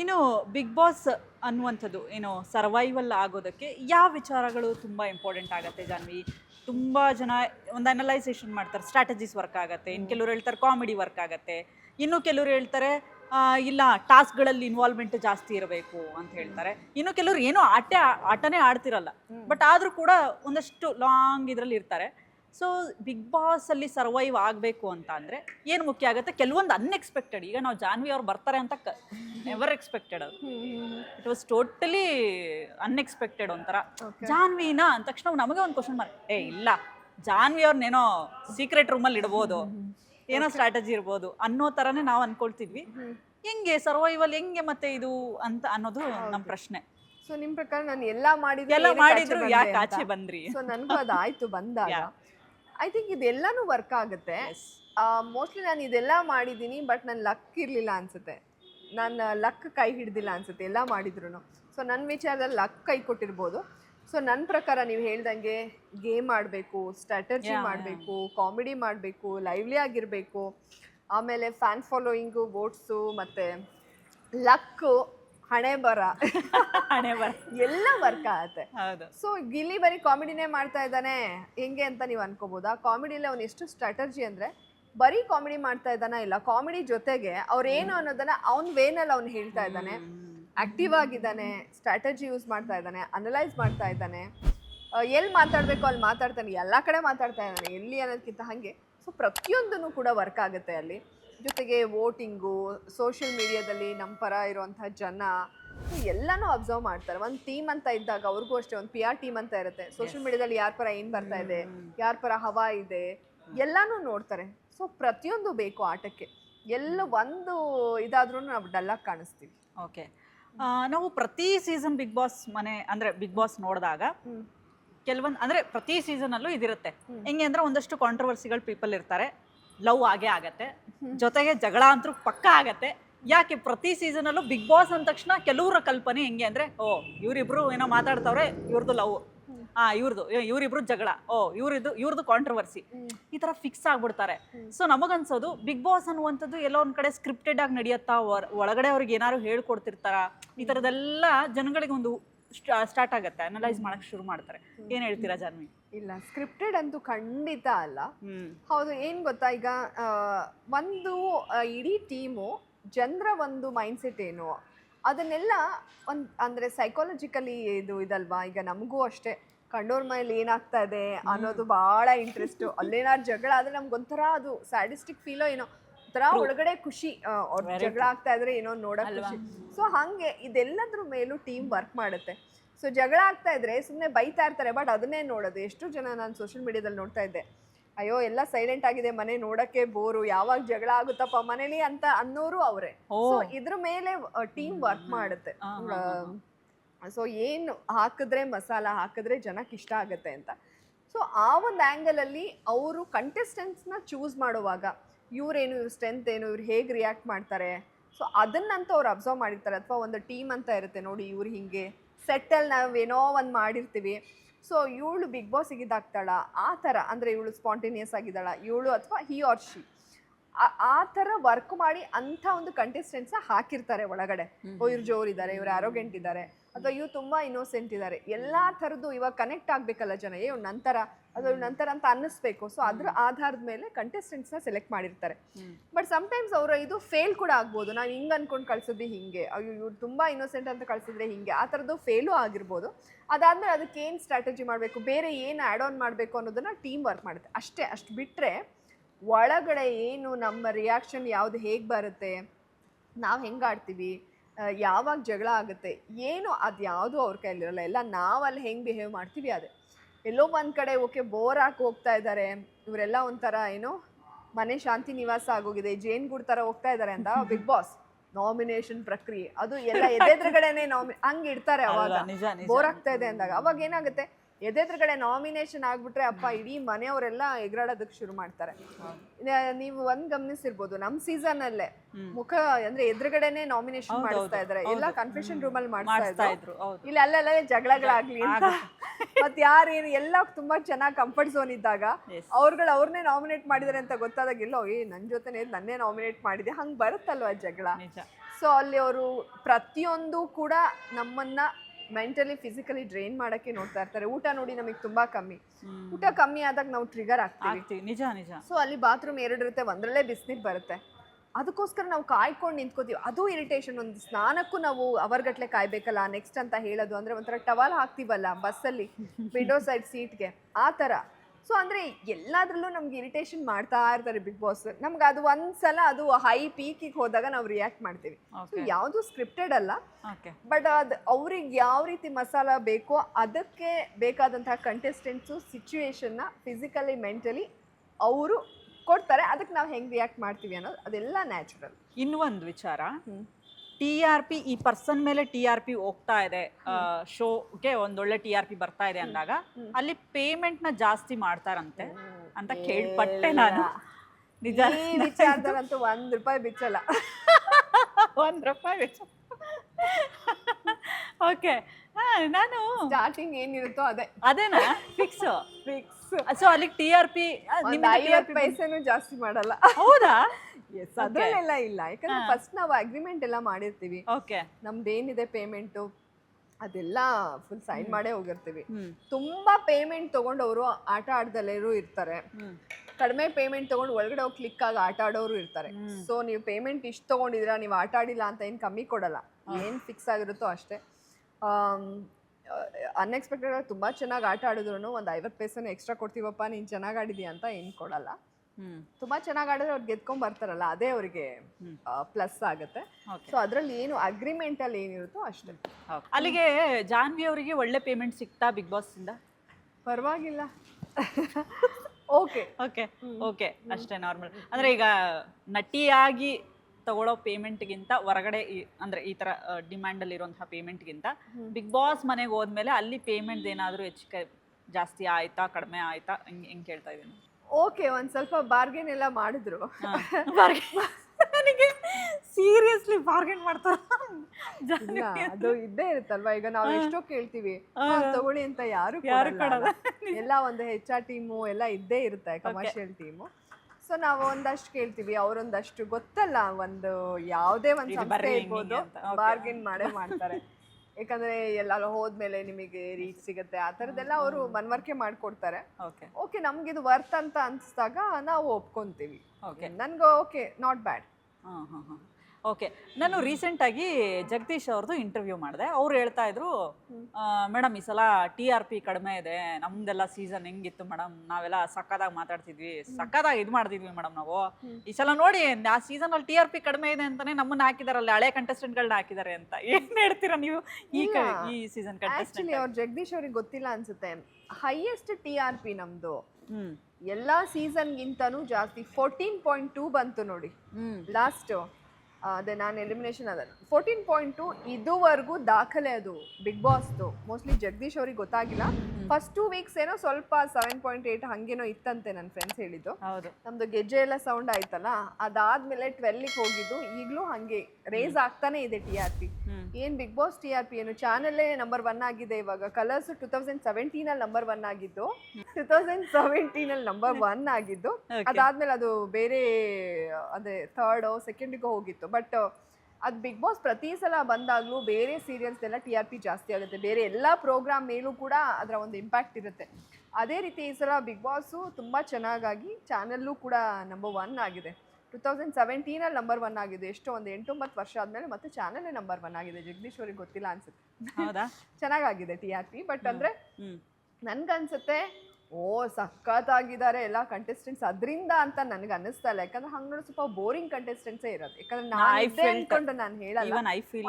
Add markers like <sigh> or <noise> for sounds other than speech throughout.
ಇನ್ನು big boss ಅನ್ನುವಂಥದ್ದು ಏನು ಸರ್ವೈವಲ್ ಆಗೋದಕ್ಕೆ ಯಾವ ವಿಚಾರಗಳು ತುಂಬ ಇಂಪಾರ್ಟೆಂಟ್ ಆಗುತ್ತೆ ಜಾನ್ವಿ? ತುಂಬ ಜನ ಒಂದು ಅನಲೈಸೇಷನ್ ಮಾಡ್ತಾರೆ ಸ್ಟ್ರಾಟಜೀಸ್ ವರ್ಕ್ ಆಗುತ್ತೆ ಇನ್ನು ಕೆಲವರು ಹೇಳ್ತಾರೆ ಕಾಮಿಡಿ ವರ್ಕ್ ಆಗುತ್ತೆ ಇನ್ನು ಕೆಲವರು ಹೇಳ್ತಾರೆ ಇಲ್ಲ ಟಾಸ್ಕ್ಗಳಲ್ಲಿ ಇನ್ವಾಲ್ವ್ಮೆಂಟ್ ಜಾಸ್ತಿ ಇರಬೇಕು ಅಂತ ಹೇಳ್ತಾರೆ. ಇನ್ನು ಕೆಲವರು ಏನೋ ಆಟ ಆಟನೇ ಆಡ್ತಿರಲ್ಲ ಬಟ್ ಆದರೂ ಕೂಡ ಒಂದಷ್ಟು ಲಾಂಗ್ ಇದರಲ್ಲಿ ಇರ್ತಾರೆ. ಸೊ ಬಿಗ್ ಬಾಸಲ್ಲಿ ಅಲ್ಲಿ ಸರ್ವೈವ್ ಆಗಬೇಕು ಅಂತ ಅಂದ್ರೆ ಏನು ಮುಖ್ಯ ಆಗುತ್ತೆ? ಕೆಲವೊಂದು ಅನ್ಎಕ್ಸ್ಪೆಕ್ಟೆಡ್ ಈಗ ನಾವು ಜಾನ್ವಿ ಅವ್ರು ಬರ್ತಾರೆ ಅಂತ ನೆವರ್ ಎಕ್ಸ್ಪೆಕ್ಟೆಡ್ ಅದು ಇಟ್ ವಾಸ್ ಟೋಟಲಿ ಅನ್ಎಕ್ಸ್ಪೆಕ್ಟೆಡ್ ಒಂಥರ. ಜಾನ್ವಿನಾ ಅಂದ ತಕ್ಷಣ ನಮಗೆ ಒಂದು ಕ್ವಶನ್ ಮಾರ್ಕ್ ಏ ಇಲ್ಲ. ಜಾನ್ವಿ ಅವ್ರನ್ನೇನೋ ಸೀಕ್ರೆಟ್ ರೂಮಲ್ಲಿ ಇಡ್ಬೋದು. ಏನೋ ಸ್ಟ್ರಾಟಜಿ ಇರ್ಬೋದು ಅನ್ನೋ ಥರನೇ ನಾವು ಅನ್ಕೊಳ್ತಿದ್ವಿ. ಹೆಂಗೆ ಸರ್ವೈವಲ್ ಹೆಂಗೆ ಮತ್ತೆ ಇದು ಅಂತ ಅನ್ನೋದು ನಮ್ಮ ಪ್ರಶ್ನೆ. ಸೊ ನಿಮ್ ಪ್ರಕಾರ ನಾನು ಎಲ್ಲಾ ಮಾಡಿದ್ರು ಎಲ್ಲ ಮಾಡಿದ್ರು ಯಾಕೆ ಆಚೆ ಬಂದ್ರಿ? ಸೊ ನನಗೂ ಅದಾಯ್ತು ಬಂದಾಗ. <laughs> ಐ ಥಿಂಕ್ ಇದೆಲ್ಲಾನು ವರ್ಕ್ ಆಗುತ್ತೆ. ಮೋಸ್ಟ್ಲಿ ನಾನು ಇದೆಲ್ಲ ಮಾಡಿದ್ದೀನಿ ಬಟ್ ನನ್ನ ಲಕ್ ಇರಲಿಲ್ಲ ಅನ್ಸುತ್ತೆ. ನನ್ನ ಲಕ್ ಕೈ ಹಿಡ್ದಿಲ್ಲ ಅನ್ಸುತ್ತೆ ಎಲ್ಲ ಮಾಡಿದ್ರು ಸೊ ನನ್ನ ವಿಚಾರದಲ್ಲಿ ಲಕ್ ಕೈ ಕೊಟ್ಟಿರ್ಬೋದು. ಸೊ ನನ್ನ ಪ್ರಕಾರ ನೀವು ಹೇಳ್ದಂಗೆ ಗೇಮ್ ಆಡಬೇಕು ಸ್ಟ್ರಾಟಜಿ ಮಾಡಬೇಕು ಕಾಮಿಡಿ ಮಾಡಬೇಕು ಲೈವ್ಲಿ ಆಗಿರಬೇಕು. ಆಮೇಲೆ ಫ್ಯಾನ್ ಫಾಲೋಯಿಂಗು ವೋಟ್ಸು ಮತ್ತು ಲಕ್ಕು ಹಣೆ ಬರ. ಹಣೆ ಬರ. ಎಲ್ಲ ವರ್ಕ್ ಆಗುತ್ತೆ. ಹೌದು. ಸೊ ಗಿಲ್ಲಿ ಬರೀ ಕಾಮಿಡಿನೇ ಮಾಡ್ತಾ ಇದ್ದಾನೆ. ಹೆಂಗೆ ಅಂತ ನೀವು ಅನ್ಕೋಬೋದಾ? ಕಾಮಿಡಿಲಿ ಅವ್ನು ಎಷ್ಟು ಸ್ಟ್ರಾಟಜಿ ಅಂದ್ರೆ ಬರೀ ಕಾಮಿಡಿ ಮಾಡ್ತಾ ಇದ್ದಾನ ಇಲ್ಲ ಕಾಮಿಡಿ ಜೊತೆಗೆ ಅವ್ರೇನು ಅನ್ನೋದನ್ನ ಅವ್ನ ವೇನಲ್ಲಿ ಅವ್ನು ಹೇಳ್ತಾ ಇದ್ದಾನೆ. ಆಕ್ಟಿವ್ ಆಗಿದ್ದಾನೆ ಸ್ಟ್ರಾಟಜಿ ಯೂಸ್ ಮಾಡ್ತಾ ಇದ್ದಾನೆ ಅನಲೈಸ್ ಮಾಡ್ತಾ ಇದ್ದಾನೆ. ಎಲ್ಲಿ ಮಾತಾಡ್ಬೇಕು ಅಲ್ಲಿ ಮಾತಾಡ್ತಾನೆ ಎಲ್ಲ ಕಡೆ ಮಾತಾಡ್ತಾ ಇದ್ದಾನೆ ಎಲ್ಲಿ ಅನ್ನೋದಕ್ಕಿಂತ ಹಾಗೆ. ಸೊ ಪ್ರತಿಯೊಂದನ್ನು ಕೂಡ ವರ್ಕ್ ಆಗುತ್ತೆ ಅಲ್ಲಿ. ಜೊತೆಗೆ ವೋಟಿಂಗು ಸೋಷಿಯಲ್ ಮೀಡಿಯಾದಲ್ಲಿ ನಮ್ಮ ಪರ ಇರುವಂಥ ಜನ ಎಲ್ಲನೂ ಅಬ್ಸರ್ವ್ ಮಾಡ್ತಾರೆ. ಒಂದು ಟೀಮ್ ಅಂತ ಇದ್ದಾಗ ಅವ್ರಿಗೂ ಅಷ್ಟೇ ಒಂದು ಪಿ ಆರ್ ಟೀಮ್ ಅಂತ ಇರುತ್ತೆ. ಸೋಷಿಯಲ್ ಮೀಡಿಯಾದಲ್ಲಿ ಯಾರ ಪರ ಏನು ಬರ್ತಾ ಇದೆ ಯಾರ ಪರ ಹವಾ ಇದೆ ಎಲ್ಲನೂ ನೋಡ್ತಾರೆ. ಸೊ ಪ್ರತಿಯೊಂದು ಬೇಕು ಆಟಕ್ಕೆ. ಎಲ್ಲ ಒಂದು ಇದಾದ್ರೂ ನಾವು ಡಲ್ಲಾಗಿ ಕಾಣಿಸ್ತೀವಿ. ಓಕೆ ನಾವು ಪ್ರತಿ ಸೀಸನ್ ಬಿಗ್ ಬಾಸ್ ಮನೆ ಅಂದ್ರೆ ಬಿಗ್ ಬಾಸ್ ನೋಡಿದಾಗ. ಕೆಲವೊಂದು ಅಂದ್ರೆ ಪ್ರತಿ ಸೀಸನಲ್ಲೂ ಇದಿರುತ್ತೆ. ಹೆಂಗೆ ಅಂದ್ರೆ ಒಂದಷ್ಟು ಕಾಂಟ್ರವರ್ಸಿಗಳು ಪೀಪಲ್ ಇರ್ತಾರೆ. ಲವ್ ಆಗೇ ಆಗತ್ತೆ. ಜೊತೆಗೆ ಜಗಳ ಅಂತೂ ಪಕ್ಕ ಆಗತ್ತೆ. ಯಾಕೆ ಪ್ರತಿ ಸೀಸನಲ್ಲೂ ಬಿಗ್ ಬಾಸ್ ಅಂದ ತಕ್ಷಣ ಕೆಲವರ ಕಲ್ಪನೆ ಹೆಂಗೆ ಅಂದ್ರೆ ಓ ಇವರಿಬ್ರು ಏನೋ ಮಾತಾಡ್ತಾವ್ರೆ ಇವ್ರದ್ದು ಲವ್. ಆ ಇವ್ರದ್ದು ಇವರಿಬ್ರು ಜಗಳ. ಓ ಇವ್ರದ್ದು ಇವ್ರದ್ದು ಕಾಂಟ್ರವರ್ಸಿ ಈ ತರ ಫಿಕ್ಸ್ ಆಗ್ಬಿಡ್ತಾರೆ. ಸೊ ನಮಗನ್ಸೋದು ಬಿಗ್ ಬಾಸ್ ಅನ್ನುವಂಥದ್ದು ಎಲ್ಲೋ ಒಂದ್ ಕಡೆ ಸ್ಕ್ರಿಪ್ಟೆಡ್ ಆಗಿ ನಡೆಯುತ್ತಾ ಒಳಗಡೆ ಅವ್ರಿಗೆ ಏನಾದ್ರು ಹೇಳ್ಕೊಡ್ತಿರ್ತಾರ? ಈ ಥರದ್ದೆಲ್ಲ ಜನಗಳಿಗೆ ಒಂದು ಸ್ಟಾರ್ಟ್ ಆಗುತ್ತೆ ಅನಲೈಸ್ ಮಾಡಕ್ ಶುರು ಮಾಡ್ತಾರೆ. ಏನ್ ಹೇಳ್ತೀರಾ ಜಾನ್ವಿ? ಇಲ್ಲ ಸ್ಕ್ರಿಪ್ಟೆಡ್ ಅಂತೂ ಖಂಡಿತ ಅಲ್ಲ. ಹೌದು ಏನು ಗೊತ್ತಾ ಈಗ ಒಂದು ಇಡೀ ಟೀಮು ಜನರ ಒಂದು ಮೈಂಡ್ಸೆಟ್ ಏನು? ಅದನ್ನೆಲ್ಲ ಒಂದು ಅಂದರೆ ಸೈಕಾಲಜಿಕಲಿ ಇದು ಇದಲ್ವಾ? ಈಗ ನಮಗೂ ಅಷ್ಟೇ. ಕಂಡೋರ್ ಮೈಲಿ ಏನಾಗ್ತಾ ಇದೆ ಅನ್ನೋದು ಭಾಳ ಇಂಟ್ರೆಸ್ಟು ಅಲ್ಲೇನಾದ್ರು ಜಗಳ ಆದರೆ ನಮ್ಗೆ ಒಂಥರ ಅದು ಸ್ಯಾಡಿಸ್ಟಿಕ್ ಫೀಲೋ ಏನೋ. ಒಂಥರ ಒಳಗಡೆ ಖುಷಿ ಜಗಳ ಆಗ್ತಾ ಇದ್ರೆ ಏನೋ ನೋಡಕ್ ಖುಷಿ. ಸೊ ಹಂಗೆ ಇದೆಲ್ಲದ್ರ ಮೇಲೂ ಟೀಮ್ ವರ್ಕ್ ಮಾಡುತ್ತೆ. ಸೊ ಜಗಳ ಆಗ್ತಾ ಇದ್ರೆ ಸುಮ್ಮನೆ ಬೈತಾ ಇರ್ತಾರೆ ಬಟ್ ಅದನ್ನೇ ನೋಡೋದು. ಎಷ್ಟು ಜನ ನಾನು ಸೋಷಿಯಲ್ ಮೀಡಿಯಾದಲ್ಲಿ ನೋಡ್ತಾ ಇದ್ದೆ. ಅಯ್ಯೋ ಎಲ್ಲ ಸೈಲೆಂಟ್ ಆಗಿದೆ ಮನೆ ನೋಡಕ್ಕೆ ಬೋರು ಯಾವಾಗ ಜಗಳ ಆಗುತ್ತಪ್ಪ ಮನೇಲಿ ಅಂತ ಅನ್ನೋರು ಅವರೇ. ಸೊ ಇದ್ರ ಮೇಲೆ ಟೀಮ್ ವರ್ಕ್ ಮಾಡುತ್ತೆ. ಸೊ ಏನು ಹಾಕಿದ್ರೆ ಮಸಾಲ ಹಾಕಿದ್ರೆ ಜನಕ್ಕೆ ಇಷ್ಟ ಆಗುತ್ತೆ ಅಂತ. ಸೊ ಆ ಒಂದು ಆ್ಯಂಗಲಲ್ಲಿ ಅವರು ಕಂಟೆಸ್ಟೆಂಟ್ಸ್ನ ಚೂಸ್ ಮಾಡುವಾಗ ಇವ್ರೇನು, ಇವ್ರ ಸ್ಟ್ರೆಂತ್ ಏನು, ಇವ್ರು ಹೇಗೆ ರಿಯಾಕ್ಟ್ ಮಾಡ್ತಾರೆ? ಸೊ ಅದನ್ನಂತ ಅವ್ರು ಅಬ್ಸರ್ವ್ ಮಾಡಿರ್ತಾರೆ ಅಥವಾ ಒಂದು ಟೀಮ್ ಅಂತ ಇರುತ್ತೆ ನೋಡಿ ಇವ್ರು ಹಿಂಗೆ. ಸೆಟ್ಟಲ್ಲಿ ನಾವೇನೋ ಒಂದು ಮಾಡಿರ್ತೀವಿ. ಸೊ ಇವಳು ಬಿಗ್ ಬಾಸಿಗೆ ಇದಾಗ್ತಾಳ ಆ ಥರ, ಅಂದರೆ ಇವಳು ಸ್ಪಾಂಟೇನಿಯಸ್ ಆಗಿದ್ದಾಳ. ಇವಳು ಅಥವಾ ಹಿ ಆರ್ ಶಿ ಆ ಥರ ವರ್ಕ್ ಮಾಡಿ ಅಂಥ ಒಂದು ಕಂಟೆಸ್ಟೆಂಟ್ಸ್ನ ಹಾಕಿರ್ತಾರೆ ಒಳಗಡೆ. ಓ, ಇವ್ರು ಜೋರಿದ್ದಾರೆ, ಇವ್ರು ಆರೋಗ್ಯಂಟ್ ಇದ್ದಾರೆ. ಅಥವಾ ಇವ್ರು ತುಂಬ ಇನ್ನೋಸೆಂಟ್ ಇದ್ದಾರೆ ಎಲ್ಲ ಥರದ್ದು ಇವಾಗ ಕನೆಕ್ಟ್ ಆಗಬೇಕಲ್ಲ ಜನ ಏ ನಂತರ ಅದು ನಂತರ ಅಂತ ಅನ್ನಿಸ್ಬೇಕು. ಸೊ ಅದ್ರ ಆಧಾರದ ಮೇಲೆ ಕಂಟೆಸ್ಟೆಂಟ್ಸ್ನ ಸೆಲೆಕ್ಟ್ ಮಾಡಿರ್ತಾರೆ. ಬಟ್ ಸಮ್ಟೈಮ್ಸ್ ಅವರು ಇದು ಫೇಲ್ ಕೂಡ ಆಗ್ಬೋದು. ನಾವು ಹಿಂಗೆ ಅನ್ಕೊಂಡು ಕಳ್ಸಿದ್ವಿ ಹಿಂಗೆ ಅಯ್ಯೋ ಇವ್ರು ತುಂಬ ಇನ್ನೋಸೆಂಟ್ ಅಂತ ಕಳ್ಸಿದ್ರೆ ಹಿಂಗೆ ಆ ಥರದ್ದು ಫೇಲು ಆಗಿರ್ಬೋದು. ಅದಾದ್ಮೇಲೆ ಅದಕ್ಕೆ ಏನು ಸ್ಟ್ರಾಟಜಿ ಮಾಡಬೇಕು ಬೇರೆ ಏನು ಆ್ಯಡ್ ಆನ್ ಮಾಡಬೇಕು ಅನ್ನೋದನ್ನ ಟೀಮ್ ವರ್ಕ್ ಮಾಡುತ್ತೆ. ಅಷ್ಟೇ ಅಷ್ಟು ಬಿಟ್ಟರೆ ಒಳಗಡೆ ಏನು ನಮ್ಮ ರಿಯಾಕ್ಷನ್ ಯಾವುದು ಹೇಗೆ ಬರುತ್ತೆ ನಾವು ಹೆಂಗೆ ಆಡ್ತೀವಿ ಯಾವಾಗ ಜಗಳ ಆಗುತ್ತೆ ಏನು ಅದು ಯಾವುದೂ ಅವ್ರ ಕೈಲಿರಲ್ಲ ಎಲ್ಲ ನಾವಲ್ಲಿ ಹೆಂಗೆ ಬಿಹೇವ್ ಮಾಡ್ತೀವಿ ಅದೇ. ಎಲ್ಲೋ ಒಂದು ಕಡೆ ಓಕೆ ಬೋರ್ ಹಾಕಿ ಹೋಗ್ತಾ ಇದ್ದಾರೆ ಇವರೆಲ್ಲ ಒಂಥರ ಏನು ಮನೆ ಶಾಂತಿ ನಿವಾಸ ಆಗೋಗಿದೆ ಜೇನ್ ಗುಡ್ ಥರ ಹೋಗ್ತಾ ಇದ್ದಾರೆ ಅಂತ <laughs> ಬಿಗ್ ಬಾಸ್ ನಾಮಿನೇಷನ್ ಪ್ರಕ್ರಿಯೆ. ಅದು ಎಲ್ಲ <laughs> ಎದೆದ್ರುಗಡೆನೆ ನಾಮಿ ಹಂಗೆ ಇಡ್ತಾರೆ ಅವಾಗ. ಬೋರ್ ಆಗ್ತಾ ಇದೆ ಅಂದಾಗ. ಅವಾಗ ಏನಾಗುತ್ತೆ ಎದೆದ್ರುಗಡೆ ನಾಮಿನೇಷನ್ ಆಗ್ಬಿಟ್ರೆ ಅಪ್ಪ ಇಡೀ ಮನೆಯವರೆಲ್ಲ ಎಗರಾಡೋದಕ್ಕೆ ಶುರು ಮಾಡ್ತಾರೆ. ನೀವು ಒಂದ್ ಗಮನಿಸಿರ್ಬೋದು ನಮ್ ಸೀಸನ್ ಅಲ್ಲೇ. ಮುಖ ಅಂದ್ರೆ ಎದುರುಗಡೆನೆ ನಾಮಿನೇಷನ್ ಮಾಡಿಸ್ತಾ ಇದಾರೆ. ಎಲ್ಲ ಕನ್ಫೆಷನ್ ಕನ್ಫ್ಯೂಷನ್ ರೂಮ್ ಅಲ್ಲಿ ಮಾಡ್ತಾ ಇದ್ರು. ಇಲ್ಲಿ ಅಲ್ಲೆಲ್ಲ ಜಗಳಗಳಾಗ್ಲಿ ಅಂತ. ಮತ್ ಯಾರೇನು ಎಲ್ಲ ತುಂಬಾ ಚೆನ್ನಾಗಿ ಕಂಫರ್ಟ್ ಝೋನ್ ಇದ್ದಾಗ ಅವ್ರಗಳು ಅವ್ರುಗಳು ಅವ್ರನ್ನೇ ನಾಮಿನೇಟ್ ಮಾಡಿದಾರೆ ಅಂತ ಗೊತ್ತಾದಾಗ ಇಲ್ಲ ಏ ನನ್ ಜೊತೆನೆ ನನ್ನೇ ನಾಮಿನೇಟ್ ಮಾಡಿದೆ ಹಂಗ್ ಬರುತ್ತಲ್ವಾ ಜಗಳ? ಸೊ ಅಲ್ಲಿ ಅವರು ಪ್ರತಿಯೊಂದು ಕೂಡ ನಮ್ಮನ್ನ ಮೆಂಟಲಿ ಫಿಸಿಕಲಿ ಡ್ರೈನ್ ಮಾಡಕ್ಕೆ ನೋಡ್ತಾ ಇರ್ತಾರೆ. ಊಟ ನೋಡಿ ನಮಗೆ ತುಂಬಾ ಕಮ್ಮಿ. ಊಟ ಕಮ್ಮಿ ಆದಾಗ ನಾವು ಟ್ರಿಗರ್ ಆಗ್ತೀವಿ. ಆಗ್ತೀವಿ. ನಿಜ ನಿಜ. ಸೊ ಅಲ್ಲಿ ಬಾತ್ರೂಮ್ ಎರಡು ಇರುತ್ತೆ ಒಂದರಲ್ಲೇ ಬಿಸಿನೀರು ಬರುತ್ತೆ. ಅದಕ್ಕೋಸ್ಕರ ನಾವು ಕಾಯ್ಕೊಂಡು ನಿಂತ್ಕೋತೀವಿ. ಅದು ಇರಿಟೇಷನ್ ಒಂದು ಸ್ನಾನಕ್ಕೂ ನಾವು ಅವರ್ಗಟ್ಲೆ ಕಾಯ್ಬೇಕಲ್ಲ ನೆಕ್ಸ್ಟ್ ಅಂತ ಹೇಳೋದು. ಅಂದ್ರೆ ಒಂಥರ ಟವಲ್ ಹಾಕ್ತೀವಲ್ಲ ಬಸ್ಸಲ್ಲಿ ವಿಂಡೋ ಸೈಡ್ ಸೀಟ್ಗೆ ಆ ಥರ. ಸೊ ಅಂದ್ರೆ ಎಲ್ಲಾದ್ರಲ್ಲೂ ನಮ್ಗೆ ಇರಿಟೇಷನ್ ಮಾಡ್ತಾ ಇರ್ತಾರೆ ಬಿಗ್ ಬಾಸ್ ನಮ್ಗೆ ಅದು ಒಂದ್ಸಲ ಅದು ಹೈ ಪೀಕಿಗೆ ಹೋದಾಗ ನಾವು ರಿಯಾಕ್ಟ್ ಮಾಡ್ತೀವಿ. ಸೊ ಯಾವುದು ಸ್ಕ್ರಿಪ್ಟೆಡ್ ಅಲ್ಲ. ಬಟ್ ಅದು ಅವ್ರಿಗೆ ಯಾವ ರೀತಿ ಮಸಾಲ ಬೇಕೋ ಅದಕ್ಕೆ ಬೇಕಾದಂತಹ ಕಂಟೆಸ್ಟೆಂಟ್ಸು ಸಿಚುವೇಶನ್ನ ಫಿಸಿಕಲಿ ಮೆಂಟಲಿ ಅವರು ಕೊಡ್ತಾರೆ. ಅದಕ್ಕೆ ನಾವು ಹೆಂಗೆ ರಿಯಾಕ್ಟ್ ಮಾಡ್ತೀವಿ ಅನ್ನೋದು ಅದೆಲ್ಲ ನ್ಯಾಚುರಲ್ ಇನ್ನೊಂದು ವಿಚಾರ. ಟಿ ಆರ್ ಪಿ ಈ ಪರ್ಸನ್ ಮೇಲೆ ಟಿ ಆರ್ ಪಿ ಹೋಗ್ತಾ ಇದೆ. ಶೋಗೆ ಒಂದೊಳ್ಳೆ ಟಿ ಆರ್ ಪಿ ಬರ್ತಾ ಇದೆ ಅಂದಾಗ ಅಲ್ಲಿ ಪೇಮೆಂಟ್ನ ಜಾಸ್ತಿ ಮಾಡ್ತಾರಂತೆ ಅಂತ ಕೇಳ್ಪಟ್ಟೆ ನಾನು. ನಿಜ. ಈ ವಿಚಾರದಲ್ಲಂತೂ ಒಂದ್ ರೂಪಾಯಿ ಬಿಚ್ಚಲ್ಲ. <laughs> ಒಂದ್ ರೂಪಾಯಿ ಓಕೆ. ನಾನು ಸ್ಟಾರ್ಟಿಂಗ್ ಏನಿರುತ್ತೋ ಅದೇ. ಅದೇನಾ? ಫಿಕ್ಸ್ ಫಿಕ್ಸ್ ಸೊ ಅಲ್ಲಿ ಟಿ ಆರ್ ಪಿ ಒಂದ್ ಐವತ್ತು ಪೈಸೆನೂ ಜಾಸ್ತಿ ಮಾಡಲ್ಲ. ಹೌದಾ? ಅದ್ರಲ್ಲೆಲ್ಲ ಇಲ್ಲ. ಯಾಕಂದ್ರೆ. ಫಸ್ಟ್ ನಾವು ಅಗ್ರಿಮೆಂಟ್ ಎಲ್ಲ ಮಾಡಿರ್ತೀವಿ. ಓಕೆ ನಮ್ದೇನಿದೆ ಪೇಮೆಂಟು ಅದೆಲ್ಲ ಫುಲ್ ಸೈನ್ ಮಾಡೇ ಹೋಗಿರ್ತೀವಿ. ತುಂಬಾ ಪೇಮೆಂಟ್ ತಗೊಂಡವರು ಆಟ ಆಡ್ದಲ್ಲೇರು ಇರ್ತಾರೆ. ಕಡಿಮೆ ಪೇಮೆಂಟ್ ತಗೊಂಡು ಒಳಗಡೆ ಹೋಗಿ ಕ್ಲಿಕ್ ಆಗಿ ಆಟ ಆಡೋರು ಇರ್ತಾರೆ. ಸೊ ನೀವು ಪೇಮೆಂಟ್ ಇಷ್ಟು ತಗೊಂಡಿದ್ದೀರಾ ನೀವು ಆಟ ಆಡಿಲ್ಲ ಅಂತ ಏನು ಕಮ್ಮಿ ಕೊಡಲ್ಲ. ಏನು ಫಿಕ್ಸ್ ಆಗಿರುತ್ತೋ ಅಷ್ಟೇ. ಅನ್ಎಕ್ಸ್ಪೆಕ್ಟೆಡ್ ಆಗಿ ತುಂಬ ಚೆನ್ನಾಗಿ ಆಟ ಆಡಿದ್ರು ಒಂದು ಐವತ್ತು ಪೈಸೆನೂ ಎಕ್ಸ್ಟ್ರಾ ಕೊಡ್ತೀವಪ್ಪ ನೀನು ಚೆನ್ನಾಗಿ ಆಡಿದ್ಯಾ ಅಂತ ಏನು ಕೊಡಲ್ಲ. ತುಂಬ ಚೆನ್ನಾಗಿ ಆಡಿದ್ರೆ ಅವ್ರು ಗೆದ್ಕೊಂಡ್ ಬರ್ತಾರಲ್ಲ ಅದೇ ಅವ್ರಿಗೆ. ಪ್ಲಸ್ ಆಗುತ್ತೆ. ಸೊ ಅದ್ರಲ್ಲಿ ಏನು ಅಗ್ರಿಮೆಂಟ್ ಅಲ್ಲಿ ಏನಿರುತ್ತೋ ಅಷ್ಟೇ. ಅಲ್ಲಿಗೆ ಜಾನ್ವಿ ಅವರಿಗೆ ಒಳ್ಳೆ ಪೇಮೆಂಟ್ ಸಿಗ್ತಾ ಬಿಗ್ ಬಾಸ್ ಇಂದ? ಪರವಾಗಿಲ್ಲ. ಓಕೆ ಓಕೆ ಓಕೆ ಅಷ್ಟೇ ನಾರ್ಮಲ್ ಅಂದ್ರೆ ಈಗ ನಟಿಯಾಗಿ ತಗೊಳ್ಳೋ ಪೇಮೆಂಟ್ಗಿಂತ ಹೊರಗಡೆ ಅಂದ್ರೆ ಈ ತರ ಡಿಮ್ಯಾಂಡ್ ಅಲ್ಲಿ ಇರುವಂತಹ ಪೇಮೆಂಟ್ಗಿಂತ ಬಿಗ್ ಬಾಸ್ ಮನೆಗೆ ಹೋದ್ಮೇಲೆ ಅಲ್ಲಿ ಪೇಮೆಂಟ್ ಏನಾದರೂ ಹೆಚ್ಚು ಜಾಸ್ತಿ ಆಯ್ತಾ ಕಡಿಮೆ ಆಯ್ತಾ? ಹಿಂಗ್ ಹಿಂಗ್ ಕೇಳ್ತಾ ಇದ್ದೀನಿ ಓಕೆ ಒಂದ್ ಸ್ವಲ್ಪ ಬಾರ್ಗೇನ್ ಎಲ್ಲ ಮಾಡಿದ್ರು. ನನಗೆ ಸೀರಿಯಸ್ಲಿ ಬಾರ್ಗೇನ್ ಮಾಡ್ತಾರ. ಇಲ್ಲ ಅದು ಇದ್ದೇ ಇರುತ್ತಲ್ವಾ? ಈಗ ನಾವು ಎಷ್ಟೋ ಕೇಳ್ತೀವಿ. ಹಾ. ತಗೊಳ್ಳಿ ಅಂತ ಯಾರು ಯಾರು ಕೊಡಲ್ಲ. ಎಲ್ಲ ಒಂದು ಹೆಚ್ ಆರ್ ಟೀಮು ಎಲ್ಲ ಇದ್ದೇ ಇರುತ್ತೆ ಕಮರ್ಷಿಯಲ್ ಟೀಮು ಸೊ ನಾವು ಒಂದಷ್ಟು ಕೇಳ್ತೀವಿ ಅವರೊಂದಷ್ಟು ಗೊತ್ತಲ್ಲ ಒಂದು ಯಾವುದೇ ಒಂದು ಸಂಸ್ಥೆ ಬರ್ರಿ ಹಿಂಗೆ ಇರ್ಬೋದು ಅಂತ. Okay. ಬಾರ್ಗೇನ್ ಮಾಡೇ ಮಾಡ್ತಾರೆ. ಯಾಕಂದ್ರೆ ಎಲ್ಲ ಹೋದ್ಮೇಲೆ ನಿಮಗೆ ರೀಚ್ ಸಿಗುತ್ತೆ ಆ ಥರದ್ದೆಲ್ಲ ಅವರು ಮನವರಿಕೆ ಮಾಡ್ಕೊಡ್ತಾರೆ. ಓಕೆ ಓಕೆ ಇದು ವರ್ತ್ ಅಂತ ಅನ್ಸ್ದಾಗ ನಾವು ಒಪ್ಕೊಂತೀವಿ. ಓಕೆ ನನ್ಗೆ ಓಕೆ ನಾಟ್ ಬ್ಯಾಡ್ ಹಾಂ ಹಾಂ ಹಾಂ ಓಕೆ. ನಾನು ರೀಸೆಂಟಾಗಿ ಜಗದೀಶ್ ಅವ್ರದ್ದು ಇಂಟರ್ವ್ಯೂ ಮಾಡಿದೆ. ಅವ್ರು ಹೇಳ್ತಾ ಇದ್ರು ಮೇಡಮ್ ಈ ಸಲ ಟಿ ಆರ್ ಪಿ ಕಡಿಮೆ ಇದೆ. ನಮ್ದೆಲ್ಲ ಸೀಸನ್ ಹೆಂಗಿತ್ತು ಮೇಡಮ್? ನಾವೆಲ್ಲ ಸಕ್ಕದಾಗ ಮಾತಾಡ್ತಿದ್ವಿ. ಸಕ್ಕದಾಗ ಇದು ಮಾಡ್ತಿದ್ವಿ ಮೇಡಮ್ ನಾವು. ಈ ಸಲ ನೋಡಿ ಆ ಸೀಸನ್ ಅಲ್ಲಿ ಟಿ ಆರ್ ಪಿ ಕಡಿಮೆ ಇದೆ ಅಂತಾನೆ ನಮ್ಮನ್ನ ಹಾಕಿದಾರಲ್ಲ ಹಳೆ ಕಂಟೆಸ್ಟೆಂಟ್ಗಳನ್ನ ಹಾಕಿದ್ದಾರೆ ಅಂತ. ಏನ್ ಹೇಳ್ತೀರಾ ನೀವು ಈ ಕ- ಈ ಸೀಸನ್ ಆಕ್ಚುಲಿ ಕಂಟೆಸ್ಟೆಂಟ್ ಅವ್ರು ಜಗದೀಶ್ ಅವ್ರಿಗೆ ಗೊತ್ತಿಲ್ಲ ಅನ್ಸುತ್ತೆ. ಹೈಯೆಸ್ಟ್ ಟಿ ಆರ್ ಪಿ ನಮ್ದು. ಹ್ಮ್. ಎಲ್ಲಾ ಸೀಸನ್ಗಿಂತನೂ ಜಾಸ್ತಿ. ಫೋರ್ಟೀನ್ ಪಾಯಿಂಟ್ ಟೂ ಬಂತು ನೋಡಿ. ಹ್ಮ್. ಲಾಸ್ಟ್ ಅದೇ ನಾನು ಎಲಿಮಿನೇಷನ್ ಅದ ಫೋರ್ಟೀನ್ ಪಾಯಿಂಟ್ ಟು ಇದುವರೆಗೂ ದಾಖಲೆ ಅದು ಬಿಗ್ ಬಾಸ್ದು ಮೋಸ್ಟ್ಲಿ ಜಗದೀಶ್ ಅವ್ರಿಗೆ ಗೊತ್ತಾಗಿಲ್ಲ. ಫಸ್ಟ್ ಟೂ ವೀಕ್ಸ್ ಏನೋ ಸ್ವಲ್ಪ ಸೆವೆನ್ ಪಾಯಿಂಟ್ ಏಯ್ಟ್ ಹಂಗೇನೋ ಇತ್ತಂತೆ ನನ್ನ ಫ್ರೆಂಡ್ಸ್ ಹೇಳಿದ್ದು. ಹೌದು. ನಮ್ದು ಗೆಜ್ಜೆ ಎಲ್ಲ ಸೌಂಡ್ ಆಯ್ತಲ್ಲ ಅದಾದ್ಮೇಲೆ ಟ್ವೆಲ್ಗೆ ಹೋಗಿದ್ದು ಈಗಲೂ ಹಂಗೆ ರೇಸ್ ಆಗ್ತಾನೆ ಇದೆ ಟಿ ಆರ್ ಪಿ ಏನ್ Bigg Boss T R P ಏನು? ಚಾನಲ್ಲೇ ನಂಬರ್ ಒನ್ ಆಗಿದೆ ಇವಾಗ. ಕಲರ್ಸ್ ಟೂ ತೌಸಂಡ್ ಸೆವೆಂಟೀನ್ ಅಲ್ಲಿ ನಂಬರ್ ಒನ್ ಆಗಿದ್ದು. ಟೂ ತೌಸಂಡ್ ಸೆವೆಂಟೀನ್ ಅಲ್ಲಿ ನಂಬರ್ ಒನ್ ಆಗಿದ್ದು. ಅದಾದ್ಮೇಲೆ ಅದು ಬೇರೆ ಅದೇ ಥರ್ಡ್ ಸೆಕೆಂಡಿಗೂ ಹೋಗಿತ್ತು. ಬಟ್ ಅದು ಬಿಗ್ ಬಾಸ್ ಪ್ರತಿ ಸಲ ಬಂದಾಗ್ಲೂ ಬೇರೆ ಸೀರಿಯಲ್ಸ್ ಎಲ್ಲ ಟಿ ಆರ್ ಪಿ ಜಾಸ್ತಿ ಆಗುತ್ತೆ. ಬೇರೆ ಎಲ್ಲ ಪ್ರೋಗ್ರಾಮ್ ಮೇಲೂ ಕೂಡ ಅದರ ಒಂದು ಇಂಪ್ಯಾಕ್ಟ್ ಇರುತ್ತೆ. ಅದೇ ರೀತಿ ಈ ಸಲ ಬಿಗ್ ಬಾಸು ತುಂಬ ಚೆನ್ನಾಗಾಗಿ ಚಾನಲ್ಲೂ ಕೂಡ ನಂಬರ್ ಒನ್ ಆಗಿದೆ. ಟು ತೌಸಂಡ್ ಸೆವೆಂಟೀನಲ್ಲಿ ನಂಬರ್ ಒನ್ ಆಗಿದೆ. ಎಷ್ಟೋ ಒಂದು ಎಂಟೊಂಬತ್ತು ವರ್ಷ ಆದಮೇಲೆ ಮತ್ತೆ ಚಾನಲ್ಲೇ ನಂಬರ್ ಒನ್ ಆಗಿದೆ. ಜಗದೀಶ್ ಅವ್ರಿಗೆ ಗೊತ್ತಿಲ್ಲ ಅನ್ಸುತ್ತೆ. <laughs> ಚೆನ್ನಾಗಾಗಿದೆ ಟಿ ಆರ್ ಪಿ ಬಟ್ ಅಂದರೆ ನನ್ಗನ್ಸುತ್ತೆ ಓ ಸಖತ್ತಾಗಿದ್ದಾರೆ ಎಲ್ಲ ಕಂಟೆಸ್ಟೆಂಟ್ಸ್ ಅದರಿಂದ ಅಂತ ನನಗೆ ಅನ್ನಿಸ್ತಾ ಇಲ್ಲ. ಯಾಕಂದ್ರೆ ಹಂಗ್ ನೋಡಿ ಸ್ವಲ್ಪ ಬೋರಿಂಗ್ ಕಂಟೆಸ್ಟೆಂಟ್ಸೇ ಇರೋದು. ಯಾಕಂದ್ರೆ ನಾನು ಇದ್ದೆ ಅನ್ಕೊಂಡು ನಾನು ಹೇಳಲ್ಲ.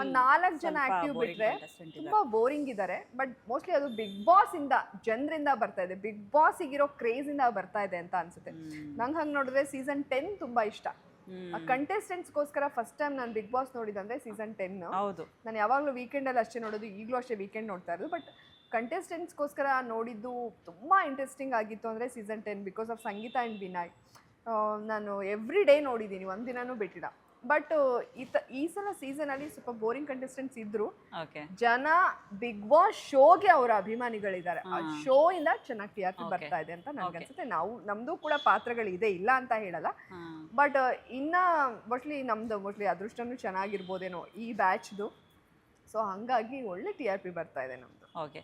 ಒಂದು ನಾಲ್ಕು ಜನ ಆಕ್ಟಿವ್ ಬಿಟ್ರೆ ತುಂಬಾ ಬೋರಿಂಗ್ ಇದ್ದಾರೆ. ಬಟ್ ಮೋಸ್ಟ್ಲಿ ಅದು ಬಿಗ್ ಬಾಸ್ ಇಂದ ಜನರಿಂದ ಬರ್ತಾ ಇದೆ. ಬಿಗ್ ಬಾಸ್ ಇಗಿರೋ ಕ್ರೇಜ್ ಇಂದ ಬರ್ತಾ ಇದೆ ಅಂತ ಅನ್ಸುತ್ತೆ. ನಂಗೆ ಹಂಗ್ ನೋಡಿದ್ರೆ ಸೀಸನ್ ಟೆನ್ ತುಂಬಾ ಇಷ್ಟ. ಕಂಟೆಸ್ಟೆಂಟ್ಸ್ಗೋಸ್ಕರ ಫಸ್ಟ್ ಟೈಮ್ ನಾನು ಬಿಗ್ ಬಾಸ್ ನೋಡಿದಂದ್ರೆ ಸೀಸನ್ ಟೆನ್ ಹೌದು. ನಾನು ಯಾವಾಗಲೂ ವೀಕೆಂಡಲ್ಲಿ ಅಷ್ಟೇ ನೋಡೋದು ಈಗಲೂ ಅಷ್ಟೇ ವೀಕೆಂಡ್ ನೋಡ್ತಾ ಇರೋದು. ಬಟ್ ಕಂಟೆಸ್ಟೆಂಟ್ಸ್ಗೋಸ್ಕರ ನೋಡಿದ್ದು ತುಂಬ ಇಂಟ್ರೆಸ್ಟಿಂಗ್ ಆಗಿತ್ತು ಅಂದರೆ season ten because of Sangeetha and Vinay ನಾನು ಎವ್ರಿ ಡೇ ನೋಡಿದ್ದೀನಿ ಒಂದಿನೂ ಬಿಟ್ಟಿಲ್ಲ. ಬಟ್ ಈತ ಈ ಸಲ ಸೀಸನ್ ಅಲ್ಲಿ ಸ್ವಲ್ಪ ಬೋರಿಂಗ್ ಕಂಟೆಸ್ಟೆಂಟ್ಸ್ ಇದ್ರು. ಜನ ಬಿಗ್ ಬಾಸ್ ಶೋಗೆ ಅವರ ಅಭಿಮಾನಿಗಳಿದ್ದಾರೆ. ಆ. ಶೋ ಇಂದ ಚೆನ್ನಾಗಿ ಟಿ ಆರ್ ಪಿ ಬರ್ತಾ ಇದೆ ಅಂತ ನನಗೆ ನನ್ಗನ್ಸುತ್ತೆ ನಾವು ನಮ್ದು ಕೂಡ ಪಾತ್ರಗಳು ಇದೆ ಇಲ್ಲ ಅಂತ ಹೇಳಲ್ಲ. ಬಟ್ ಇನ್ನ ಮೋಸ್ಟ್ಲಿ ನಮ್ದು ಮೋಸ್ಟ್ಲಿ ಅದೃಷ್ಟನೂ ಚೆನ್ನಾಗಿರ್ಬೋದೇನೋ ಈ ಬ್ಯಾಚ್ದು ಸೊ ಹಂಗಾಗಿ ಒಳ್ಳೆ ಟಿ ಆರ್ ಪಿ ಬರ್ತಾ ಇದೆ ನಮ್ದು. ಓಕೆ